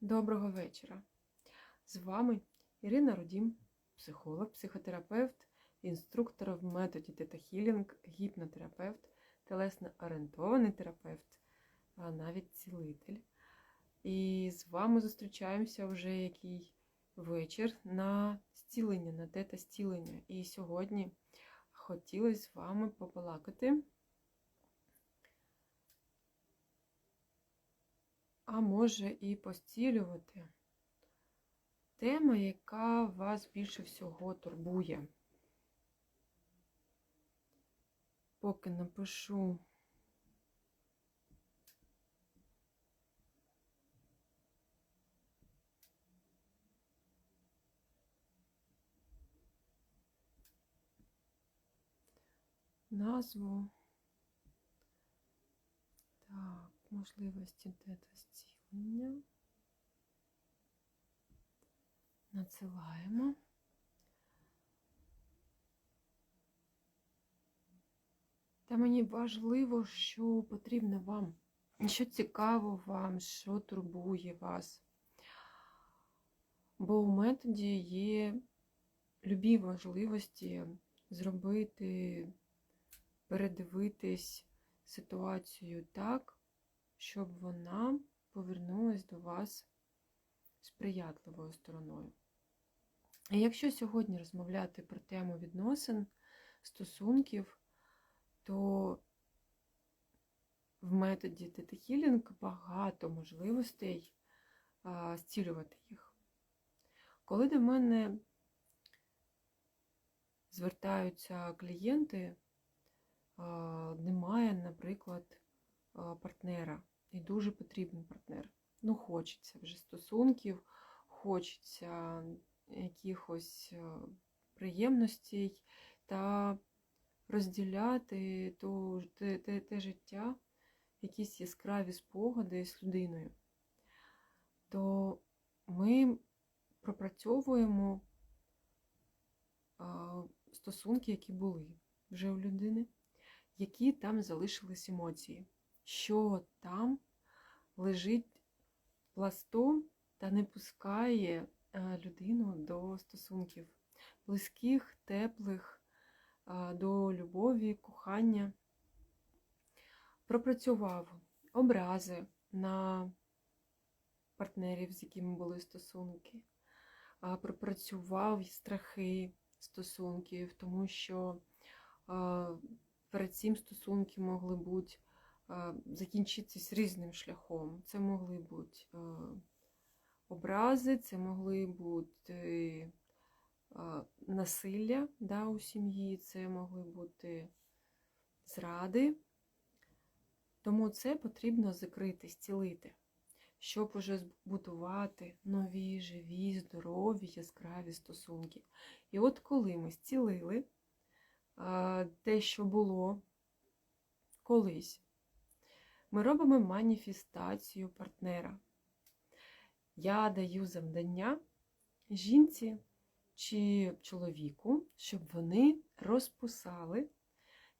Доброго вечора. З вами Ірина Родім, психолог, психотерапевт, інструктор в методі Тета Хілінг, гіпнотерапевт, телесно орієнтований терапевт, а навіть цілитель. І з вами зустрічаємося вже який вечір на зцілення, на тета зцілення. І сьогодні хотілося з вами побалакати. А може і постілювати. Тема, яка вас більше всього турбує. Поки напишу назву. Так, можливості тета зцілення. Надсилаємо. Та мені важливо, що потрібно вам, що цікаво вам, що турбує вас. Бо у методі є любі можливості зробити, передивитись ситуацію так, щоб вона повернулась до вас сприятливою стороною. І якщо сьогодні розмовляти про тему відносин, стосунків, то в методі тетахілінг багато можливостей зцілювати їх. Коли до мене звертаються клієнти, немає, наприклад, партнера, і дуже потрібен партнер. Ну, хочеться вже стосунків, хочеться якихось приємностей та розділяти то, те, те, те життя, якісь яскраві спогади з людиною, то ми пропрацьовуємо стосунки, які були вже у людини, які там залишились емоції, що там лежить пластом та не пускає людину до стосунків близьких, теплих, до любові, кохання. Пропрацював образи на партнерів, з якими були стосунки, пропрацював страхи стосунків, тому що перед цим стосунки могли бути закінчитись різним шляхом. Це могли бути образи, це могли бути насилля да, у сім'ї, це могли бути зради. Тому це потрібно закрити, зцілити, щоб уже збудувати нові, живі, здорові, яскраві стосунки. І от коли ми зцілили те, що було колись, ми робимо маніфестацію партнера. Я даю завдання жінці чи чоловіку, щоб вони розписали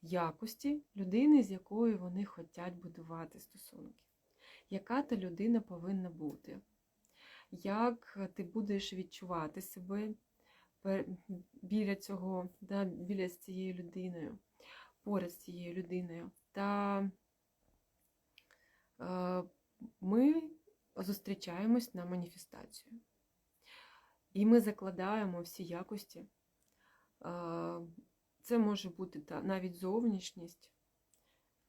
якості людини, з якою вони хочуть будувати стосунки. Яка та людина повинна бути? Як ти будеш відчувати себе біля цього, да, біля з цією людиною, поряд з цією людиною? Та ми зустрічаємось на маніфестацію. І ми закладаємо всі якості. Це може бути навіть зовнішність,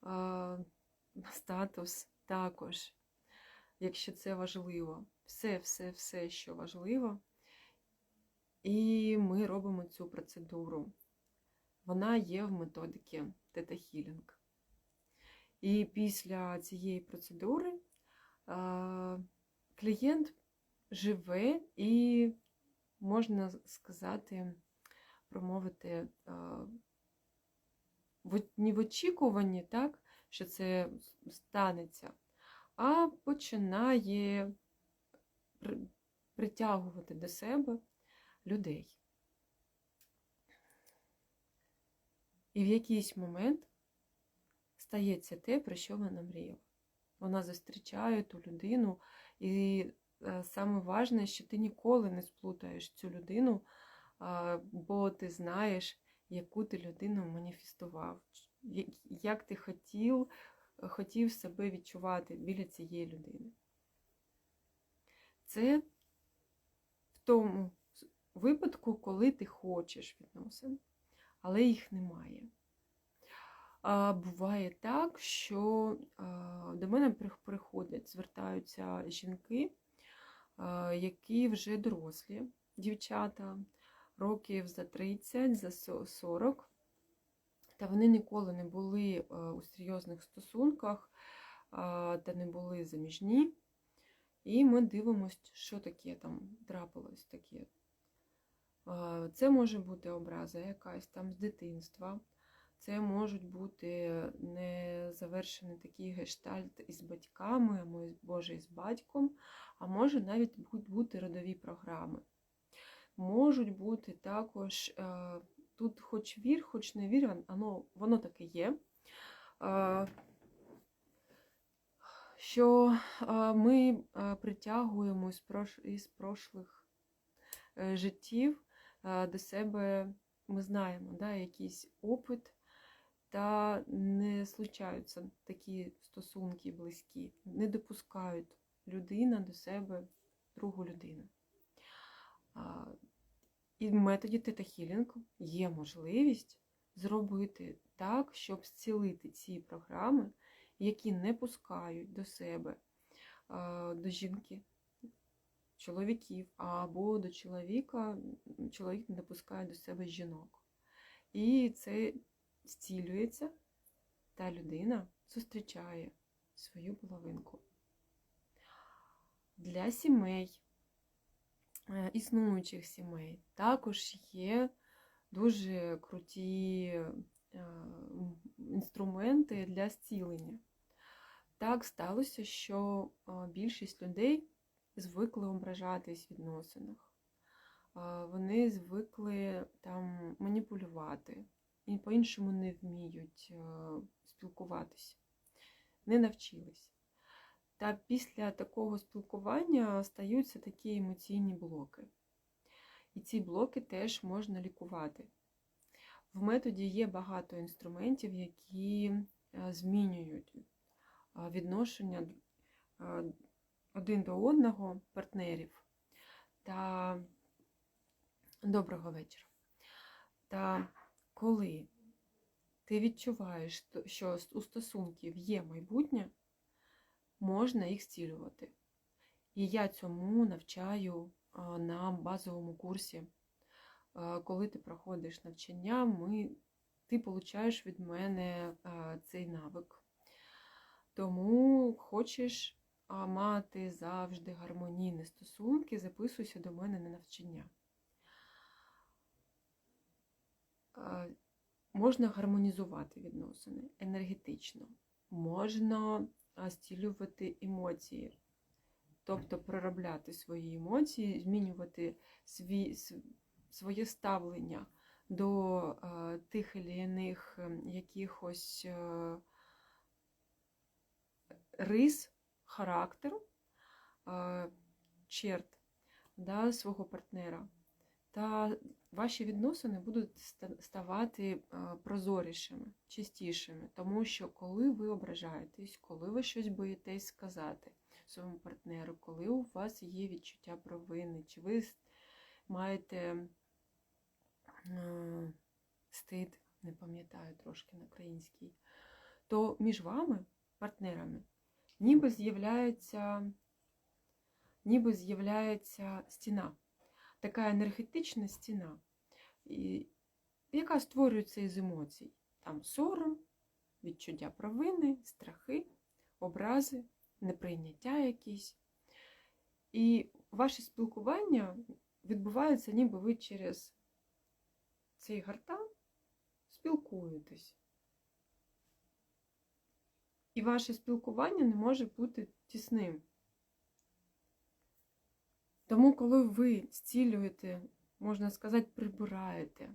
статус також, якщо це важливо. Все, все, все, що важливо. І ми робимо цю процедуру. Вона є в методиці Тета Хілінг. І після цієї процедури клієнт живе і можна сказати, промовити не в очікуванні, так, що це станеться, а починає притягувати до себе людей. І в якийсь момент стається те, про що вона мріяла. Вона зустрічає ту людину і е, саме важне, що ти ніколи не сплутаєш цю людину, бо ти знаєш, яку ти людину маніфестував, як ти хотів, хотів себе відчувати біля цієї людини. Це в тому випадку, коли ти хочеш відносин, але їх немає. А, буває так, що до мене приходять, звертаються жінки, які вже дорослі, дівчата, років за 30, за 40, та вони ніколи не були у серйозних стосунках та не були заміжні. І ми дивимося, що таке там трапилось таке. Це може бути образа якась там з дитинства. Це можуть бути незавершений такий гештальт із батьками, або Боже, із батьком, а може навіть бути родові програми. Можуть бути також, е, тут хоч вір, хоч не вір, воно, воно таке є. е, Що е, ми притягуємо із, прошлих життів до себе, ми знаємо, да, якийсь опит, та не случаються такі стосунки близькі, не допускають людина до себе другу людину. І в методі тета-хілінг є можливість зробити так, щоб зцілити ці програми, які не пускають до себе, до жінки, чоловіків, або до чоловіка, чоловік не допускає до себе жінок. І це зцілюється, та людина зустрічає свою половинку. Для сімей, е, існуючих сімей, також є дуже круті е, інструменти для зцілення. Так сталося, що е, більшість людей звикли ображатись в відносинах. Вони звикли там маніпулювати і по-іншому не вміють е, спілкуватися, не навчились. Та після такого спілкування стаються такі емоційні блоки. І ці блоки теж можна лікувати. В методі є багато інструментів, які е, змінюють е, відношення один до одного партнерів. Та доброго вечора. Та коли ти відчуваєш, що у стосунків є майбутнє, можна їх зцілювати. І я цьому навчаю на базовому курсі. Коли ти проходиш навчання, ми, ти получаєш від мене цей навик. Тому хочеш мати завжди гармонійні стосунки, записуйся до мене на навчання. А, Можна гармонізувати відносини енергетично, можна зцілювати емоції, тобто проробляти свої емоції, змінювати свій, своє ставлення до тих чи інших ем, якихось е, рис характеру, е, черт да, свого партнера. Та ваші відносини будуть ставати прозорішими, чистішими, тому що коли ви ображаєтесь, коли ви щось боїтесь сказати своєму партнеру, коли у вас є відчуття провини, чи ви маєте стид, не пам'ятаю трошки на українській, то між вами, партнерами, ніби з'являється, ніби з'являється стіна така енергетична стіна, яка створюється із емоцій. Там сором, відчуття провини, страхи, образи, неприйняття якісь. І ваше спілкування відбувається, ніби ви через цей гартан спілкуєтесь. І ваше спілкування не може бути тісним. Тому, коли ви зцілюєте, можна сказати, прибираєте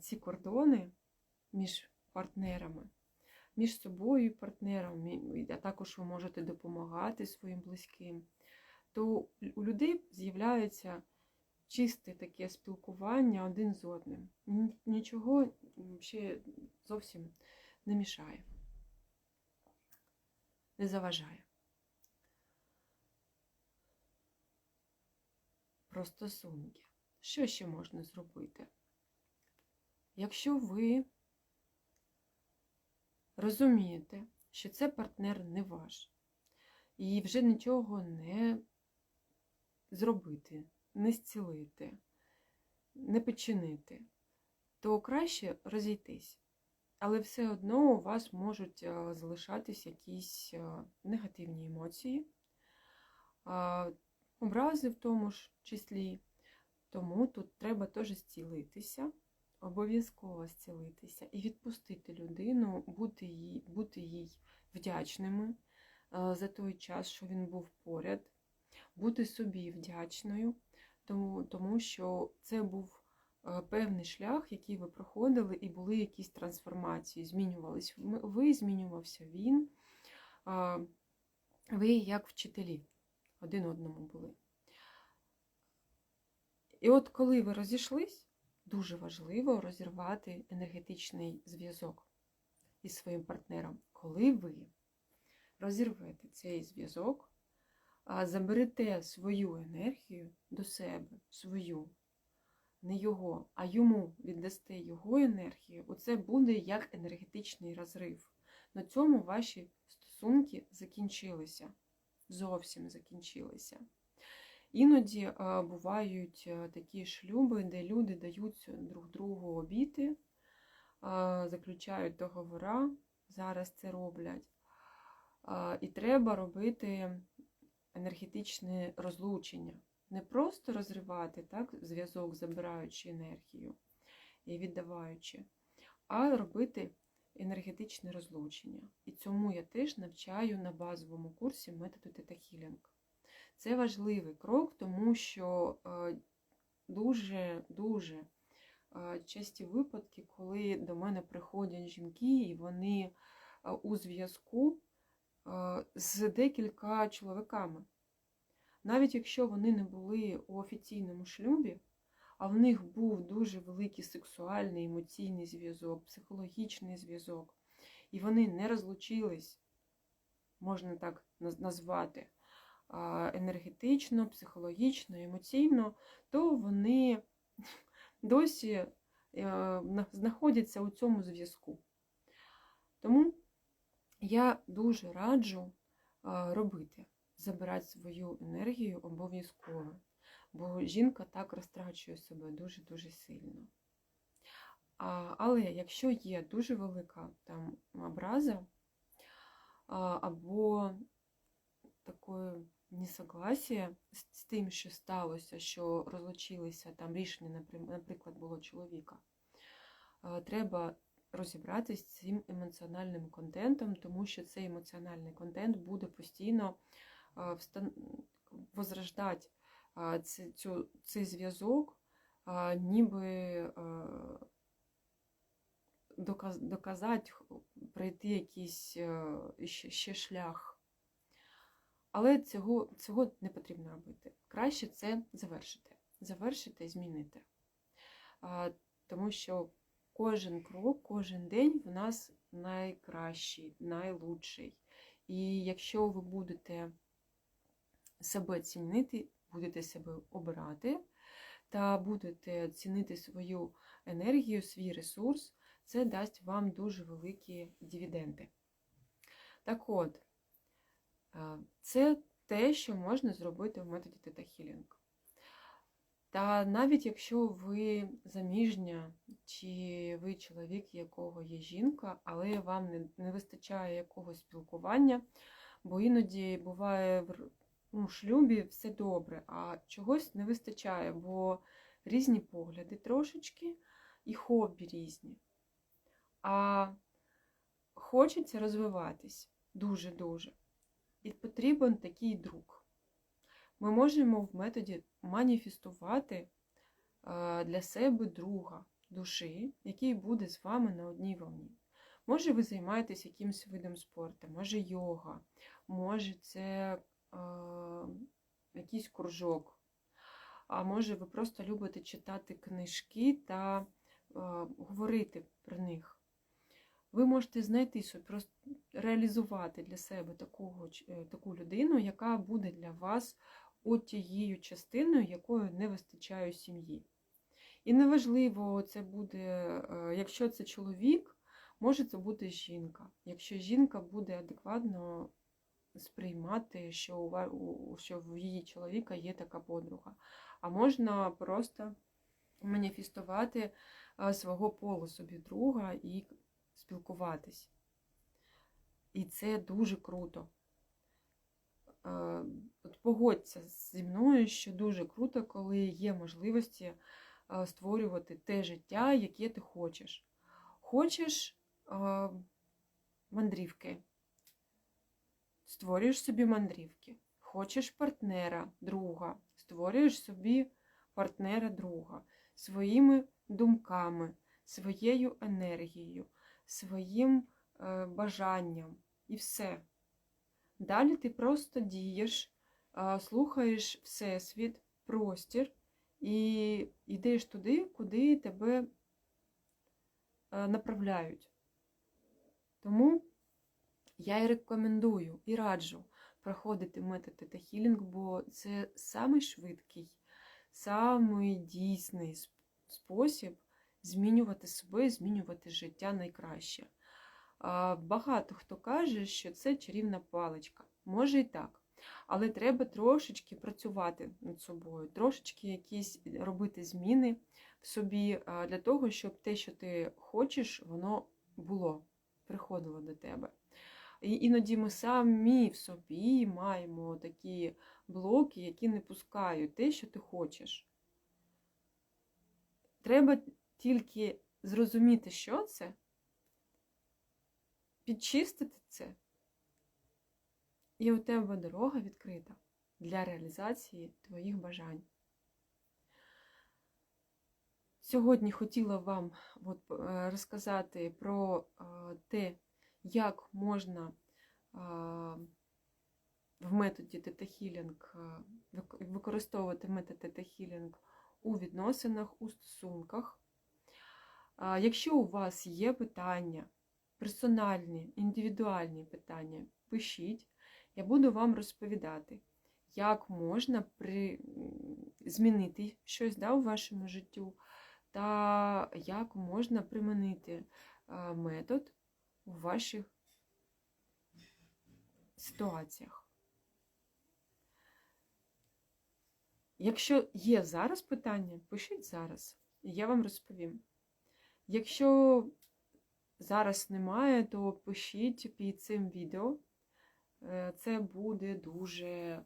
ці кордони між партнерами, між собою і партнером, а також ви можете допомагати своїм близьким, то у людей з'являється чисте таке спілкування один з одним. Нічого ще зовсім не мішає, не заважає. Про стосунки. Що ще можна зробити? Якщо ви розумієте, що це партнер не ваш, і вже нічого не зробити, не зцілити, не починити, то краще розійтись. Але все одно у вас можуть е, залишатись якісь е, негативні емоції, образи в тому ж числі. Тому тут треба теж зцілитися, обов'язково зцілитися і відпустити людину, бути їй, бути їй вдячними е, за той час, що він був поряд, бути собі вдячною, тому, тому що це був е, певний шлях, який ви проходили, і були якісь трансформації, змінювались. Ви змінювався він, ви як вчителі один одному були. І от коли ви розійшлись, дуже важливо розірвати енергетичний зв'язок із своїм партнером. Коли ви розірвете цей зв'язок, заберете свою енергію до себе, свою, не його, а йому віддасте його енергію, оце буде як енергетичний розрив. На цьому ваші стосунки закінчилися, зовсім закінчилися. Іноді е, бувають е, такі шлюби, де люди дають друг другу обіти, е, заключають договора, зараз це роблять. І треба робити енергетичне розлучення. Не просто розривати так, зв'язок, забираючи енергію і віддаваючи, а робити енергетичне розлучення. І цьому я теж навчаю на базовому курсі методу Тета-Хілінг. Це важливий крок, тому що дуже-дуже часті випадки, коли до мене приходять жінки, і вони е, у зв'язку е, з декілька чоловіками. Навіть якщо вони не були у офіційному шлюбі, а в них був дуже великий сексуальний емоційний зв'язок, психологічний зв'язок, і вони не розлучились, можна так назвати, енергетично, психологічно, емоційно, то вони досі е, знаходяться у цьому зв'язку. Тому я дуже раджу робити, забирати свою енергію обов'язково, бо жінка так розтрачує себе дуже-дуже сильно. А, але якщо є дуже велика там образа а, або таке несогласія з, тим, що сталося, що розлучилися, там рішення, наприклад, було чоловіка, а, треба розібратися з цим емоціональним контентом, тому що цей емоціональний контент буде постійно а, возрождати цю, цей зв'язок, ніби доказ, доказати, пройти якийсь ще шлях. Але цього, цього не потрібно робити. Краще це завершити. Завершити і змінити. Тому що кожен крок, кожен день в нас найкращий, найлучший. І якщо ви будете себе цінити, будете себе обирати та будете цінити свою енергію, свій ресурс, це дасть вам дуже великі дивіденди. Так от, е, це те, що можна зробити в методі Healing. Та навіть якщо ви заміжня, чи ви чоловік, якого є жінка, але вам не вистачає якогось спілкування, бо іноді буває р- ну, шлюбі все добре, а чогось не вистачає, бо різні погляди трошечки і хобі різні. А хочеться розвиватись дуже-дуже. І потрібен такий друг. Ми можемо в методі маніфестувати е, для себе друга душі, який буде з вами на одній волні. Може, ви займаєтесь якимось видом спорту, може йога, може це якийсь кружок. А може, ви просто любите читати книжки та говорити про них. Ви можете знайти просто реалізувати для себе такого, е, таку людину, яка буде для вас от тією частиною, якою не вистачає сім'ї. І неважливо, це буде, е, якщо це чоловік, може це бути жінка. Якщо жінка буде адекватно сприймати, що у, що в її чоловіка є така подруга. А можна просто маніфестувати е, свого полу собі друга і спілкуватись. І це дуже круто. Е, От погодься зі мною, що дуже круто, коли є можливості е, створювати те життя, яке ти хочеш. Хочеш мандрівки, створюєш собі мандрівки. Хочеш партнера, друга, створюєш собі партнера друга своїми думками, своєю енергією, своїм е, бажанням і все. Далі ти просто дієш, е, слухаєш Всесвіт, простір і йдеш туди, куди тебе е, направляють. Тому я і рекомендую, і раджу проходити метод Тета Хілінг, бо це самий швидкий, самий дійсний спосіб змінювати себе, змінювати життя найкраще. Багато хто каже, що це чарівна паличка. Може і так. Але треба трошечки працювати над собою, трошечки якісь робити зміни в собі для того, щоб те, що ти хочеш, воно було, приходило до тебе. Іноді ми самі в собі маємо такі блоки, які не пускають те, що ти хочеш. Треба тільки зрозуміти, що це, підчистити це, і у тебе дорога відкрита для реалізації твоїх бажань. Сьогодні хотіла вам от, е, розказати про е, те, як можна в методі тета-хілінг використовувати метод тета-хілінг у відносинах, у стосунках. Якщо у вас є питання, персональні, індивідуальні питання, пишіть, я буду вам розповідати, як можна при... змінити щось да, у вашому життю, та як можна примінити метод у ваших ситуаціях. Якщо є зараз питання, пишіть зараз, і я вам розповім. Якщо зараз немає, то пишіть під цим відео. Е, Це буде дуже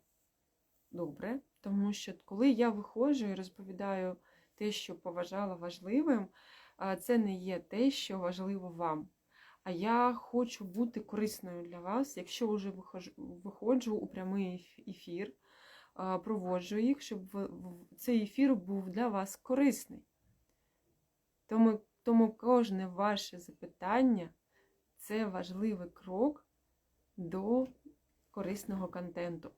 добре, тому що коли я виходжу і розповідаю те, що поважала важливим, це не є те, що важливо вам. А я хочу бути корисною для вас, якщо вже виходжу, у прямий ефір, проводжу їх, щоб цей ефір був для вас корисний. Тому, тому кожне ваше запитання це важливий крок до корисного контенту.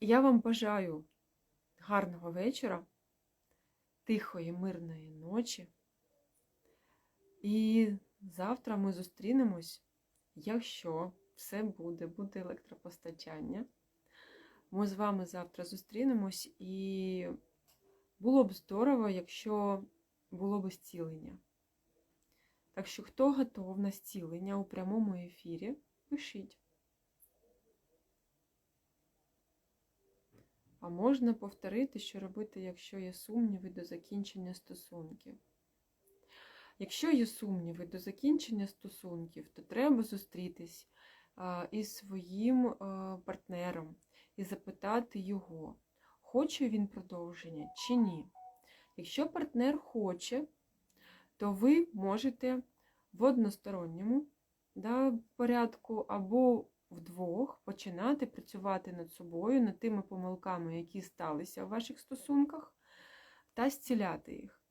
Я вам бажаю гарного вечора, тихої, мирної ночі. І завтра ми зустрінемось, якщо все буде, буде електропостачання. Ми з вами завтра зустрінемось, і було б здорово, якщо було б зцілення. Так що, хто готов на зцілення у прямому ефірі, пишіть. А можна повторити, що робити, якщо є сумніви до закінчення стосунків. Якщо є сумніви до закінчення стосунків, то треба зустрітись із своїм партнером і запитати його, хоче він продовження чи ні. Якщо партнер хоче, то ви можете в односторонньому да, порядку або вдвох починати працювати над собою, над тими помилками, які сталися у ваших стосунках, та зціляти їх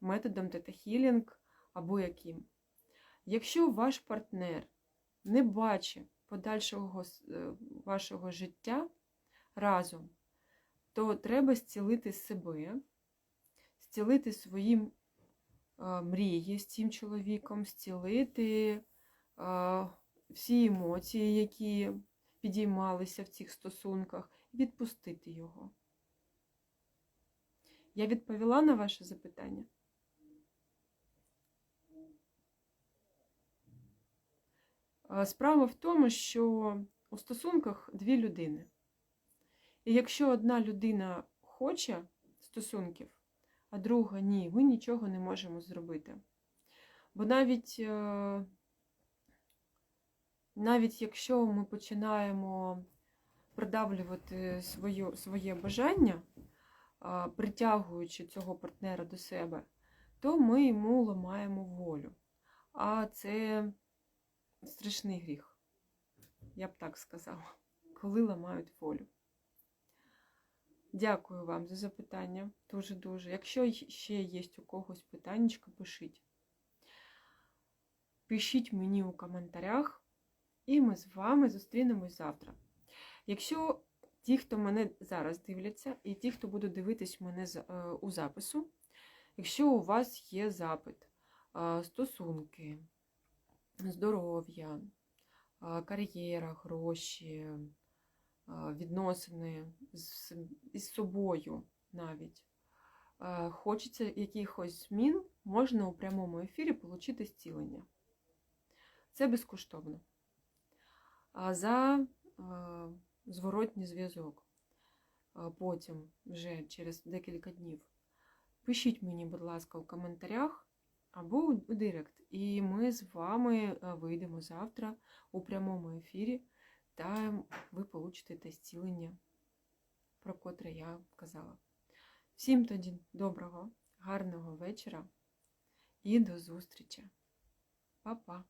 методом тета-хілінг або яким. Якщо ваш партнер не бачить подальшого е, вашого життя разом, то треба зцілити себе, зцілити свої е, мрії з цим чоловіком, зцілити е, всі емоції, які підіймалися в цих стосунках, відпустити його. Я відповіла на ваше запитання? Справа в тому, що у стосунках дві людини. І якщо одна людина хоче стосунків, а друга ні, ми нічого не можемо зробити. Бо навіть, е, навіть якщо ми починаємо продавлювати свою, своє бажання, притягуючи цього партнера до себе, то ми йому ламаємо волю. А це страшний гріх, я б так сказала, коли ламають волю. Дякую вам за запитання. Дуже-дуже. Якщо ще є у когось питання, пишіть. Пишіть мені у коментарях, і ми з вами зустрінемось завтра. Якщо ті, хто мене зараз дивляться, і ті, хто буде дивитись мене е, у запису, якщо у вас є запит, е, стосунки, здоров'я, кар'єра, гроші, відносини з, із собою навіть, хочеться якихось змін, можна у прямому ефірі отримати зцілення. Це безкоштовно. А за зворотній зв'язок. Потім, вже через декілька днів. Пишіть мені, будь ласка, у коментарях або у Директ. І ми з вами е, вийдемо завтра у прямому ефірі, та ви получите те зцілення, про котре я казала. Всім тоді доброго, гарного вечора і до зустрічі. Па-па!